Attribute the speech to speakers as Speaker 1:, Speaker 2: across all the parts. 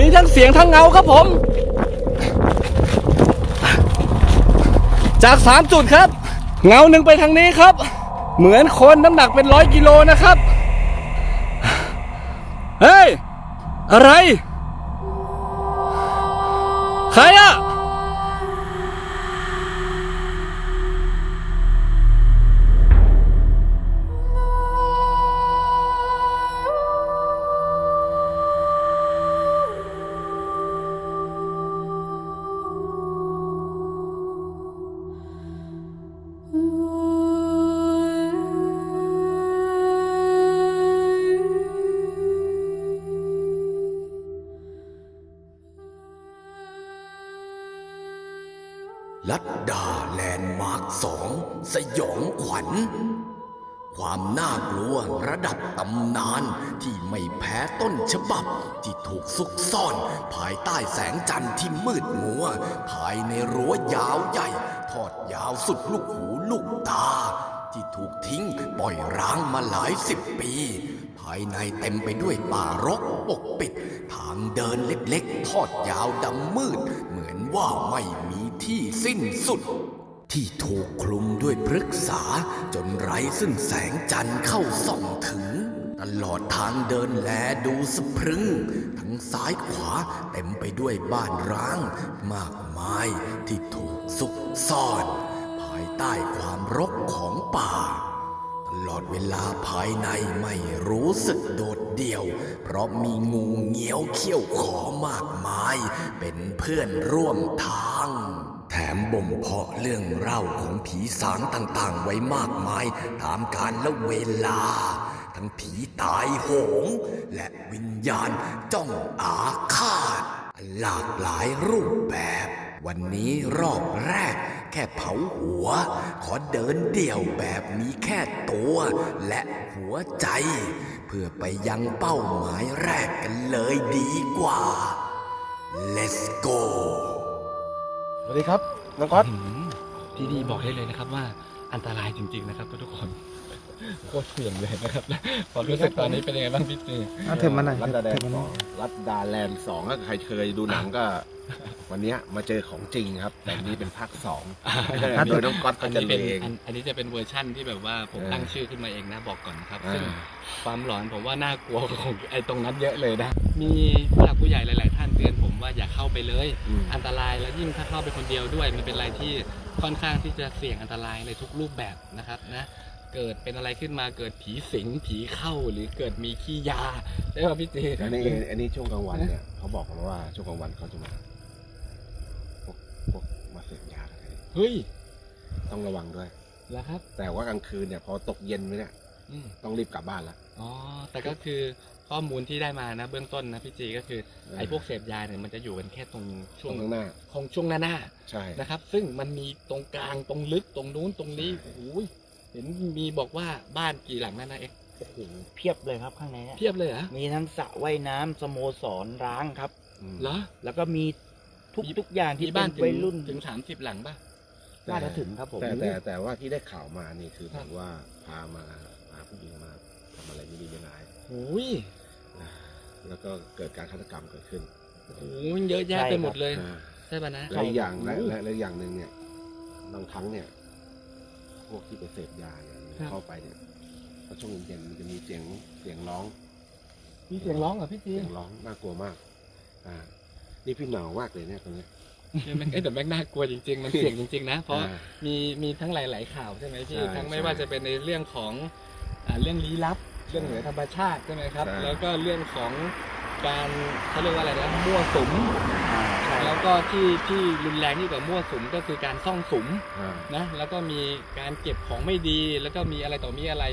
Speaker 1: มีทั้งเสียงทั้งเงาครับผม จาก 3 จุดครับ เงาหนึ่งไปทางนี้ครับ เหมือนคนน้ำหนักเป็นร้อยกิโลนะครับ เฮ้ย อะไร ใครอะ
Speaker 2: สองสยองขวัญ ความน่ากลัวระดับตำนานที่ไม่แพ้ต้นฉบับที่ถูกซุกซ่อน ภายใต้แสงจันทร์ที่มืดมัว ภายในรั้วยาวใหญ่ ทอดยาวสุดลูกหูลูกตา ที่ถูกทิ้งปล่อยร้างมาหลายสิบปีภายในเต็มไปด้วยป่ารกปกปิด ทางเดินเล็กๆ ทอดยาวดำมืด เหมือนว่าไม่มีที่สิ้นสุด ที่ถูกคลุมด้วยพฤกษาจนไร้ซึ่งแสงจันทร์เข้าส่องถึง ตลอดทางเดินแลดูสะพรึง ทั้งซ้ายขวาเต็มไปด้วยบ้านร้าง มากมายที่ถูกซุกซ่อน ภายใต้ความรกของป่า ตลอดเวลาภายในไม่รู้สึกโดดเดี่ยว เพราะมีงูเงี้ยวเขี้ยวขอมากมาย เป็นเพื่อนร่วมทาง มบ่มเพาะเรื่องเล่าของผีสางต่างๆ ไว้มากมายตามกาลและเวลา ทั้งผีตายโหง และวิญญาณจ้องอาฆาต หลากหลายรูปแบบ วันนี้รอบแรกแค่เผาหัว ขอเดินเดี่ยวแบบมีแค่ตัวและหัวใจ เพื่อไปยังเป้าหมายแรกกันเลยดีกว่า let's go
Speaker 3: วัสดีครับน้องก๊อต
Speaker 1: ที่นี่บอกได้เลยนะครับว่าอันตรายจริง ๆ นะครับทุกคนโคตรเสี่ยงเลยนะครับความรู้สึกตอนนี้เป็นยังไงบ้างพี่จี
Speaker 4: เอาเถอะมาหน่อย
Speaker 3: รัดดาแล
Speaker 4: เถ
Speaker 3: น
Speaker 4: อะ
Speaker 3: ด์
Speaker 4: มาห
Speaker 3: ส
Speaker 4: น่
Speaker 3: อ
Speaker 4: อย
Speaker 3: งรัดดาแลนด์สองถ้าใครเคยดูหนังก็ วันเนี้ยมาเจอของจริงครับ แต่นี่เป็นภาคสองโดยน้องก๊อต
Speaker 1: อั
Speaker 3: ก็
Speaker 1: น
Speaker 3: จะ
Speaker 1: นี้
Speaker 3: เล
Speaker 1: เป็น
Speaker 3: ง
Speaker 1: อันอันนี้จะเป็นเวอร์ชั่นที่แบบว่าผม
Speaker 3: เออ
Speaker 1: ตั้งชื่อขึ้นมาเองนะบอกก่อนนะครับ
Speaker 3: อ่า
Speaker 1: ซึ่งความหลอนผมว่าน่ากลัวของไอ้ตรงนั้นเยอะเลยนะ มีผู้หลักผู้ใหญ่หลาย ว่าอย่าเข้าไปเลย
Speaker 3: อืม
Speaker 1: อันตรายแล้วยิ่งถ้าเข้าไปคนเดียวด้วย มันเป็นอะไรที่ค่อนข้างที่จะเสี่ยงอันตรายในทุกรูปแบบนะครับนะเกิดเป็นอะไรขึ้นมาเกิดผีสิงผีเข้าหรือเกิดมีขี้ยาใช่ป่ะพี่จี
Speaker 3: อันนี้อันนี้ช่วงกลางวันเนี่ยเขาบอกมาว่าช่วงกลางวันเขาจะมาพวกพวกมาเสพยากันเลย
Speaker 1: เฮ้ย
Speaker 3: ต้องระวังด้วย
Speaker 1: แล้วครับ
Speaker 3: แต่ว่ากลางคืนเนี่ยพอตกเย็นไปเนี่ย
Speaker 1: อืม
Speaker 3: ต้องรีบกลับบ้านละ
Speaker 1: อ๋อแต่ก็คือ ข้อมูลที่ได้มานะ เบื้องต้นนะพี่จีก็คือ
Speaker 3: เออ
Speaker 1: ไอ้พวกเสพยาเนี่ยมันจะอยู่กันแค่ตรงช่
Speaker 3: ช่
Speaker 1: ว
Speaker 3: ว
Speaker 1: ง
Speaker 3: งข้างหน้า
Speaker 1: ของช่วงหน้าหน้า
Speaker 3: ใช่
Speaker 1: ๆนะครับ ซึ่งมันมีตรงกลางตรงลึกตรงนู้นตรงนี้โอ้โหเห็นมีบอกว่าบ้านกี่หลังนั่นนะเอ็ก
Speaker 4: โอ้โหเพียบเลยครับข้างในอะ
Speaker 1: เพียบเลยเหรอ
Speaker 4: มีทั้งสระว่ายน้ำสโมสรร้างครับ
Speaker 3: อืม
Speaker 1: เหรอ
Speaker 4: แล้วก็มีทุก
Speaker 1: มี
Speaker 4: ทุกอย่างที่
Speaker 1: มี
Speaker 4: เป็
Speaker 1: บ้าน
Speaker 4: น
Speaker 1: ถึง
Speaker 4: วัยรุ่น
Speaker 1: ถึงสามสิบหลังป่ะ
Speaker 4: น่าจะถึงครับผม
Speaker 3: แต่แต่แต่ว่าที่ได้ข่าวมานี่คือ
Speaker 1: ครั
Speaker 3: แบบบว่าพามาพาผู้หญิงมาทำอะไรไม่ดีไม่ร้าย
Speaker 1: โอ้ย
Speaker 3: นะ แล้วก็เกิดการฆาตกรรมเกิดขึ้น
Speaker 1: โอ้โหเยอะแยะไปหมดเลย
Speaker 3: อ่า
Speaker 1: ใช่ป่ะนะ
Speaker 3: และอีกอย่าง
Speaker 1: โโห
Speaker 3: และและและอย่างหนึ่งเนี่ยบางครั้งเนี่ย พวกที่ไปเสพยาเนี่ยมัน
Speaker 1: ครับ
Speaker 3: เข้าไปเนี่ยพอช่วงเย็นๆมันจะมีเสียงเสียงร้อง
Speaker 1: มีเสียงร้องเหรอพี่จี
Speaker 3: เสียงร้องน่ากลัวมาก อ่า นี่พี่เหนาวมากเลยเนี่ยตรงเนี้ย
Speaker 1: เนี่ยมันเอ้ยแต่แม่งน่ากลัวจริง ๆ มันเสี่ยงจริง ๆ นะ เพราะ
Speaker 3: อ่า
Speaker 1: มีมีทั้งหลาย ๆ ข่าวใช่ไหมพี่
Speaker 3: ใช่
Speaker 1: ทั้งไม่
Speaker 3: ใช่
Speaker 1: ว่าจะเป็นในเรื่องของอ่าเรื่องลี้ลับ เรื่องเหนือธรรมชาติใช่ไหมครับ
Speaker 3: ใช่
Speaker 1: แล้วก็เรื่องของการเขาเรียกว่าอะไรนะมั่วสุม
Speaker 4: ใช่
Speaker 1: แล้วก็ที่ที่รุนแรงยิ่งกว่ามั่วสุมก็คือการซ่องสุม
Speaker 3: อ่า
Speaker 1: นะ แล้วก็มีการเก็บของไม่ดี แล้วก็มีอะไรต่อมีอะไร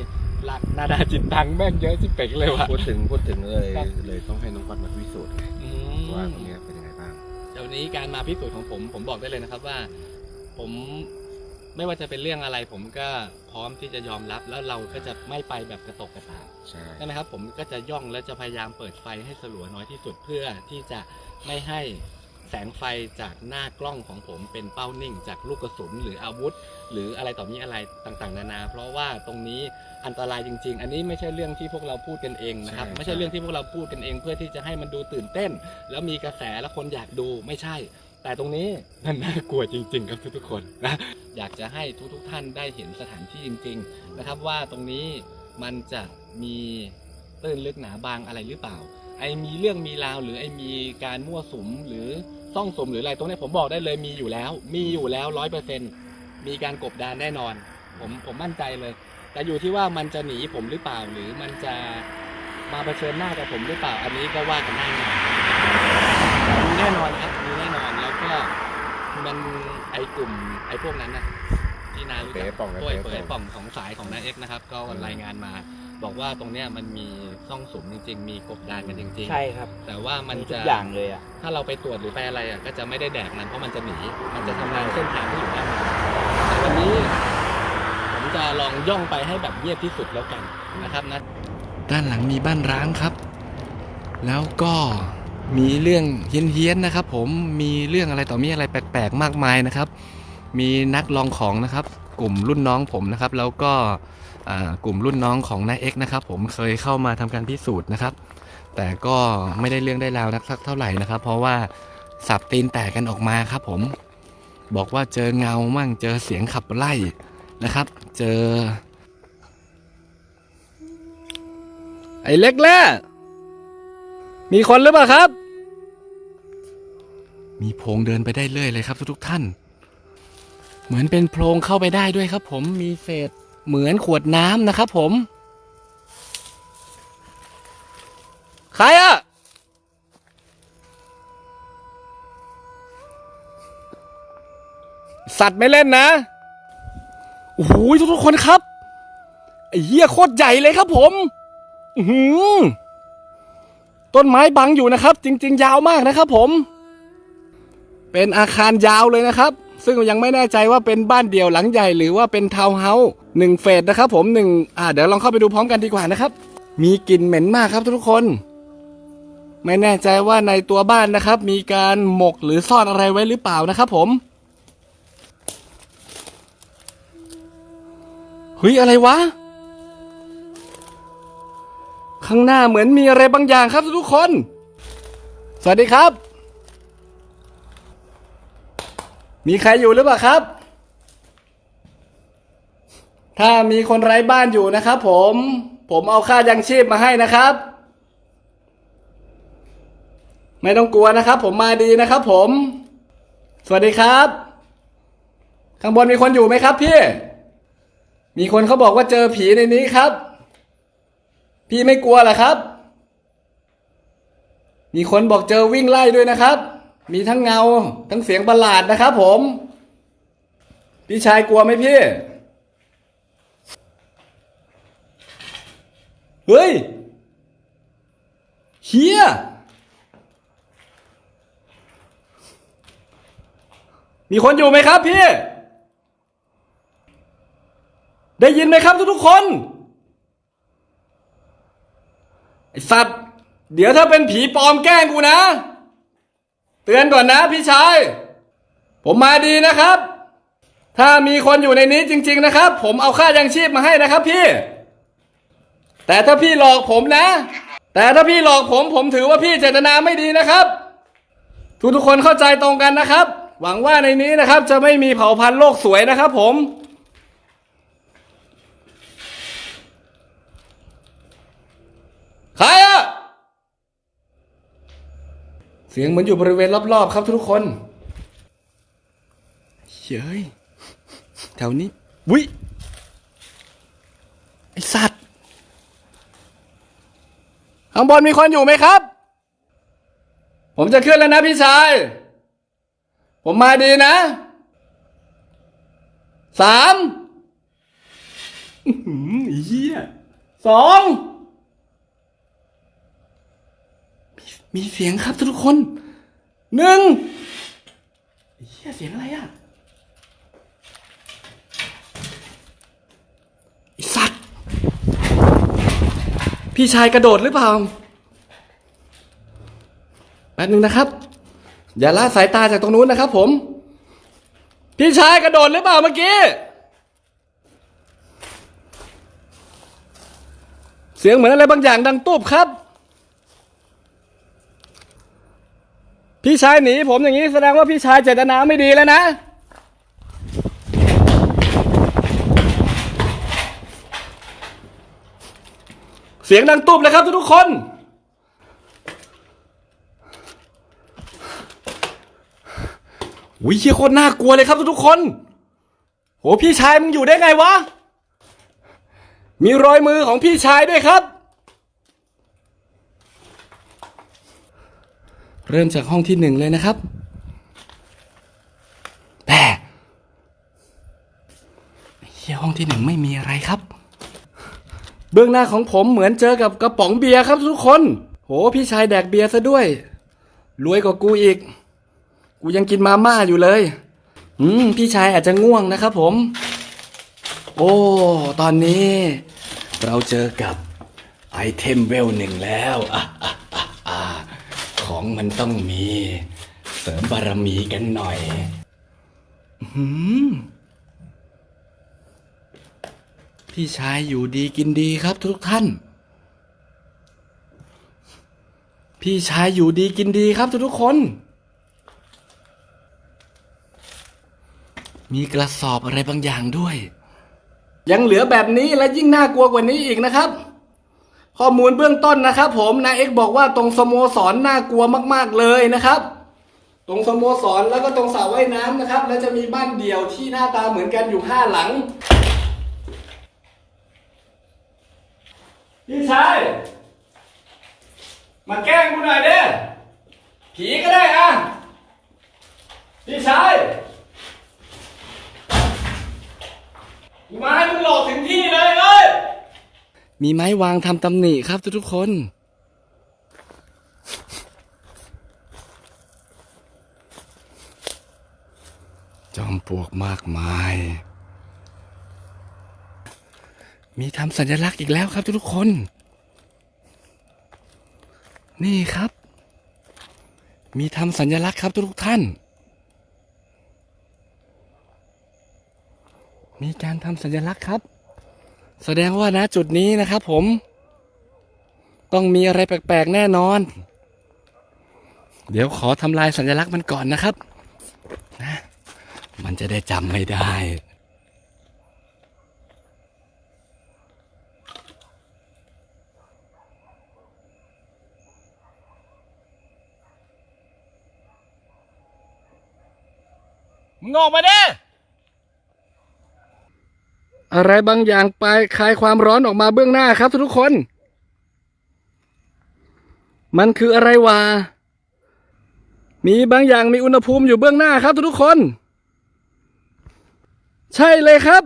Speaker 1: หลักนาดาจิตตังแม่งเยอะสิเป็กเลยว่ะ
Speaker 3: พูดถึงพูดถึงเลย
Speaker 1: ครับ
Speaker 3: เลยต้องให้น้องก๊อตมาพิสูจน์ไง
Speaker 1: อื
Speaker 3: ว่ามคนเนี้ยเป็นยังไงบ้าง
Speaker 1: แต่วันนี้การมาพิสูจน์ของผมผมบอกได้เลยนะครับว่า ผม ไม่ว่าจะเป็นเรื่องอะไรผมก็พร้อมที่จะยอมรับ แล้วเราก็จะไม่ไปแบบกระตกกระตาก
Speaker 3: ใช่
Speaker 1: ใช่ไหมครับ ผมก็จะย่องและจะพยายามเปิดไฟให้สลัวน้อยที่สุดเพื่อที่จะไม่ให้แสงไฟจากหน้ากล้องของผมเป็นเป้านิ่ง จากลูกกระสุนหรืออาวุธ หรืออะไรต่อมีอะไรต่างๆ นานา เพราะว่าตรงนี้อันตรายจริง ๆ อันนี้ไม่ใช่เรื่องที่พวกเราพูดกันเองนะครับ
Speaker 3: ใช่
Speaker 1: ไม่ใช่เรื่องที่พวกเราพูดกันเอง เพื่อที่จะให้มันดูตื่นเต้น แล้วมีกระแสแล้วคนอยากดูไม่ใช่ แต่ตรงนี้มันน่ากลัวจริง ๆ ครับทุกๆคนนะอยากจะให้ทุกๆท่านได้เห็นสถานที่จริง ๆ นะครับว่าตรงนี้มันจะมีตื้นลึกหนาบางอะไรหรือเปล่า ไอ้มีเรื่องมีราว หรือไอ้มีการมั่วสุมหรือซ่องสมหรืออะไรตรงนี้ผมบอกได้เลยมีอยู่แล้ว มีอยู่แล้วร้อยเปอร์เซ็นมีการกบดานแน่นอน ผมผมมั่นใจเลย แต่อยู่ที่ว่ามันจะหนีผมหรือเปล่า หรือมันจะมาเผชิญหน้ากับผมหรือเปล่า อันนี้ก็ว่ากันได้แน่นอนครับมีแน่นอนแล้วก็ มันไอกลุ่มไอพวกนั้นนะที่นารู้จัก
Speaker 3: เป๋ป่องนะ
Speaker 1: พวกไอ
Speaker 3: เป๋
Speaker 1: เปิด
Speaker 3: ป่อง
Speaker 1: ป่องของสายของนาเอ็กนะครับ ก็รายงานมา บอกว่าตรงเนี้ยมันมีซ่องสุมจริง ๆ มีกบดานกันจริง
Speaker 4: ใช่ครับ
Speaker 1: ๆ แต่ว่ามัน
Speaker 4: มีทุ
Speaker 1: จะ
Speaker 4: กอย่างเลยอะ
Speaker 1: ถ้าเราไปตรวจหรือไปอะไรอะก็จะไม่ได้แดกมันเพราะมันจะหนี มันจะทำลายเส้นทางที่อยู่ด้านหลังแต่วันนี้ผมจะลองย่องไปให้แบบเงียบที่สุดแล้วกันนะครับนะ ด้านหลังมีบ้านร้างครับ แล้วก็ มีเรื่องเฮี้ยนๆนะครับ ผมมีเรื่องอะไรต่อมีอะไรแปลกๆมากมายนะครับ มีนักลองของนะครับ กลุ่มรุ่นน้องผมนะครับ แล้วก็กลุ่มรุ่นน้องของนายเอ็กนะครับ ผมเคยเข้ามาทำการพิสูจน์นะครับ แต่ก็ไม่ได้เรื่องได้ราวนักสักเท่าไหร่นะครับ เพราะว่าสับตีนแตกกันออกมาครับ ผมบอกว่าเจอเงามั่งเจอเสียงขับไล่นะครับ เจอ ไอ้เล็กแล่ มีคนหรือเปล่าครับ มีโพรงเดินไปได้เรื่อยเลยครับทุกๆท่าน เหมือนเป็นโพรงเข้าไปได้ด้วยครับ ผมมีเศษเหมือนขวดน้ำนะครับ ผม ใครอะสัตว์ไม่เล่นนะ โอ้โหทุกๆคนครับไอ้เหี้ยโคตรใหญ่เลยครับผม อื้อหือ ต้นไม้บังอยู่นะครับ จริง ๆ ยาวมากนะครับผม เป็นอาคารยาวเลยนะครับ ซึ่งยังไม่แน่ใจว่าเป็นบ้านเดี่ยวหลังใหญ่หรือว่าเป็นทาวน์เฮาส์หนึ่งเฟสนะครับผมหนึ่งอ่าเดี๋ยวลองเข้าไปดูพร้อมกันดีกว่านะครับ มีกลิ่นเหม็นมากครับทุกคน ไม่แน่ใจว่าในตัวบ้านนะครับ มีการหมกหรือซ่อนอะไรไว้หรือเปล่านะครับผมเฮ้ยอะไรวะ ข้างหน้าเหมือนมีอะไรบางอย่างครับทุกคน สวัสดีครับ มีใครอยู่หรือเปล่าครับ ถ้ามีคนไร้บ้านอยู่นะครับผม ผมเอาค่ายังชีพมาให้นะครับ ไม่ต้องกลัวนะครับ ผมมาดีนะครับผม สวัสดีครับ ข้างบนมีคนอยู่ไหมครับพี่ มีคนเขาบอกว่าเจอผีในนี้ครับ พี่ไม่กลัวเหรอครับ มีคนบอกเจอวิ่งไล่ด้วยนะครับ มีทั้งเงา ทั้งเสียงประหลาดนะครับผม พี่ชายกลัวไหมพี่ เฮ้ยเฮียมีคนอยู่ไหมครับพี่ ได้ยินไหมครับทุกๆคน ไอสัตว์ เดี๋ยวถ้าเป็นผีปลอมแกล้งกูนะ เตือนก่อนนะพี่ชาย ผมมาดีนะครับ ถ้ามีคนอยู่ในนี้จริง ๆนะครับ ผมเอาค่ายังชีพมาให้นะครับพี่ แต่ถ้าพี่หลอกผมนะ แต่ถ้าพี่หลอกผมผมถือว่าพี่เจตนาไม่ดีนะครับ ทุกทุกๆคนเข้าใจตรงกันนะครับ หวังว่าในนี้นะครับจะไม่มีเผ่าพันธุ์โลกสวยนะครับผม ใครอะเสียงเหมือนอยู่บริเวณรอบๆ ครับทุกคนเฮ้ยแถวนี้วิไอสัตว์ข้างบนมีคนอยู่ไหมครับ ผมจะขึ้นแล้วนะพี่ชาย ผมมาดีนะสามเหี้ยสอง มีเสียงครับทุกคนหนึ่งเฮียเสียงอะไรอะไอสัตว์ พี่ชายกระโดดหรือเปล่าแป๊บนึงนะครับ อย่าละสายตาจากตรงนู้นนะครับผม พี่ชายกระโดดหรือเปล่าเมื่อกี้ เสียงเหมือนอะไรบางอย่างดังตูบครับ พี่ชายหนีผมอย่างนี้แสดงว่าพี่ชายเจตนาไม่ดีแล้วนะ เสียงดังตุบเลยครับทุกๆคนวิเชียโคตรน่ากลัวเลยครับทุกๆคน โหพี่ชายมึงอยู่ได้ไงวะ มีรอยมือของพี่ชายด้วยครับ เริ่มจากห้องที่หนึ่งเลยนะครับแต่เฮียห้องที่หนึ่งไม่มีอะไรครับ เบื้องหน้าของผมเหมือนเจอกับกระป๋องเบียร์ครับทุกคน โหพี่ชายแดกเบียร์ซะด้วย รวยกว่ากูอีก กูยังกินมาม่าอยู่เลย อืมพี่ชายอาจจะง่วงนะครับผม โอ้ ตอนนี้ เราเจอกับไอเทมเวลหนึ่งแล้วอะ ของมันต้องมี เสริมบารมีกันหน่อยอืมพี่ชายอยู่ดีกินดีครับทุกท่าน พี่ชายอยู่ดีกินดีครับทุกๆคน มีกระสอบอะไรบางอย่างด้วย ยังเหลือแบบนี้และยิ่งน่ากลัวกว่านี้อีกนะครับ ข้อมูลเบื้องต้นนะครับผมนายเอ็กบอกว่าตรงสโมสรนน่ากลัวมาก ๆเลยนะครับ ตรงสโมสรแล้วก็ตรงสระว่ายน้ำนะครับ แล้วจะมีบ้านเดี่ยวที่หน้าตาเหมือนกันอยู่ห้าหลังพี่ชายมาแกล้งกูหน่อยเด้ผีก็ได้อะพี่ชายกูมาให้มึงหลอกถึงที่เลยเอ้ย มีไม้วางทำตำหนิครับทุกๆคน จอมปลวกมากมาย มีทำสัญลักษณ์อีกแล้วครับทุกๆคน นี่ครับ มีทำสัญลักษณ์ครับทุกๆท่าน มีการทำสัญลักษณ์ครับ แสดงว่าณจุดนี้นะครับผม ต้องมีอะไรแปลกๆแน่นอน เดี๋ยวขอทำลายสัญลักษณ์มันก่อนนะครับนะมันจะได้จำไม่ได้มึงออกมาเด้ อะไรบางอย่างไปคลายความร้อนออกมาเบื้องหน้าครับทุกคน มันคืออะไรวะ มีบางอย่างมีอุณหภูมิอยู่เบื้องหน้าครับทุกคน ใช่เลยครับ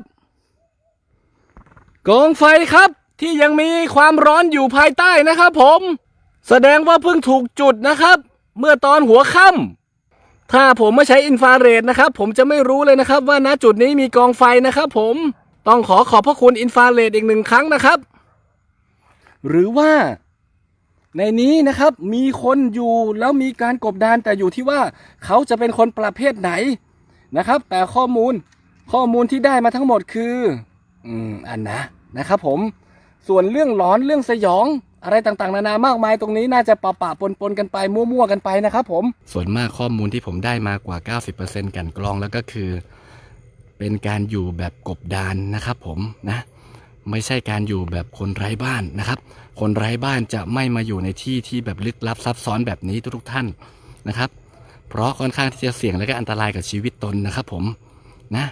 Speaker 1: กองไฟครับ ที่ยังมีความร้อนอยู่ภายใต้นะครับผม แสดงว่าเพิ่งถูกจุดนะครับ เมื่อตอนหัวค่ำถ้าผมไม่ใช้อินฟราเรดนะครับ ผมจะไม่รู้เลยนะครับว่าณจุดนี้มีกองไฟนะครับผม ต้องขอขอบพระคุณอินฟราเรดอีกหนึ่งครั้งนะครับ หรือว่า ในนี้นะครับมีคนอยู่แล้วมีการกบดานแต่อยู่ที่ว่าเขาจะเป็นคนประเภทไหนนะครับ แต่ข้อมูลข้อมูลที่ได้มาทั้งหมดคือ อืมอันนะนะครับ ผมส่วนเรื่องหลอนเรื่องสยองอะไรต่างๆ นานามากมายตรงนี้น่าจะปะปะปนปนๆกันไปมั่วๆกันไปนะครับผม ส่วนมากข้อมูลที่ผมได้มากว่า 90%กันกรองแล้วก็คือ เป็นการอยู่แบบกบดานนะครับผมนะไม่ใช่การอยู่แบบคนไร้บ้านนะครับ คนไร้บ้านจะไม่มาอยู่ในที่ที่แบบลึกลับซับซ้อนแบบนี้ทุกๆท่านนะครับ เพราะค่อนข้างที่จะเสี่ยงและก็อันตรายกับชีวิตตนนะครับผมนะ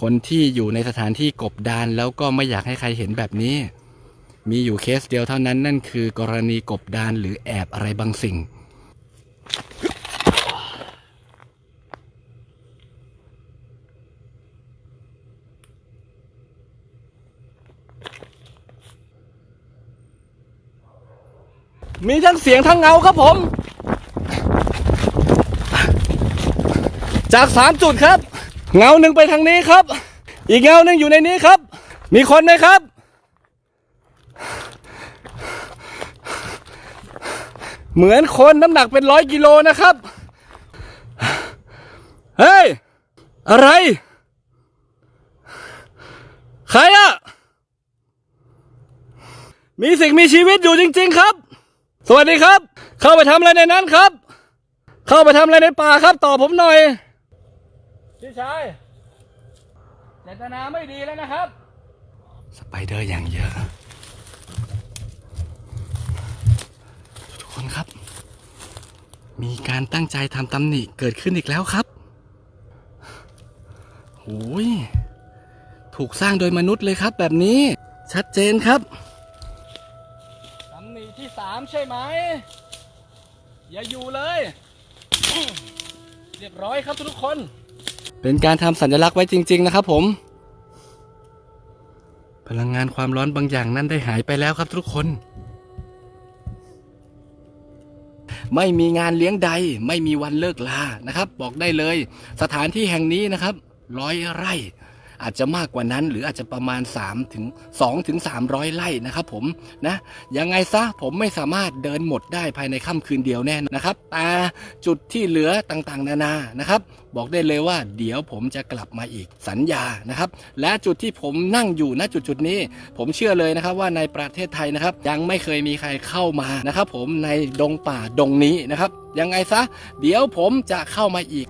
Speaker 1: คนที่อยู่ในสถานที่กบดานแล้วก็ไม่อยากให้ใครเห็นแบบนี้ มีอยู่เคสเดียวเท่านั้นนั่นคือกรณีกบดานหรือแอบอะไรบางสิ่ง มีทั้งเสียงทั้งเงาครับผม จากสามจุดครับ เงาหนึ่งไปทางนี้ครับ อีกเงาหนึ่งอยู่ในนี้ครับ มีคนไหมครับ เหมือนคนน้ำหนักเป็นร้อยกิโลนะครับ เฮ้ย อะไร ใครอะมีสิ่งมีชีวิตอยู่จริง ๆ ครับ สวัสดีครับ เข้าไปทำอะไรในนั้นครับ เข้าไปทำอะไรในป่าครับ ตอบผมหน่อยพี่ชายเจตนาไม่ดีแล้วนะครับ สไปเดอร์อย่างเยอะ ทุกคนครับ มีการตั้งใจทำตำหนิเกิดขึ้นอีกแล้วครับโอ้ยถูกสร้างโดยมนุษย์เลยครับแบบนี้ชัดเจนครับตำหนิที่สามใช่ไหม อย่าอยู่เลย เรียบร้อยครับทุกคน เป็นการทำสัญลักษณ์ไว้จริง ๆ นะครับผม พลังงานความร้อนบางอย่างนั้นได้หายไปแล้วครับทุกคน ไม่มีงานเลี้ยงใด ไม่มีวันเลิกลานะครับ บอกได้เลย สถานที่แห่งนี้นะครับ ร้อยไร่ อาจจะมากกว่านั้น หรืออาจจะประมาณ3ถึง2ถึง300 ไร่นะครับผมนะยังไงซะผมไม่สามารถเดินหมดได้ภายในค่ำคืนเดียวแน่นะครับแต่จุดที่เหลือต่างๆ นานานะครับ บอกได้เลยว่าเดี๋ยวผมจะกลับมาอีกสัญญานะครับ และจุดที่ผมนั่งอยู่ณจุดจุดๆนี้ ผมเชื่อเลยนะครับว่าในประเทศไทยนะครับ ยังไม่เคยมีใครเข้ามานะครับ ผมในดงป่าดงนี้นะครับ ยังไงซะ เดี๋ยวผมจะเข้ามาอีก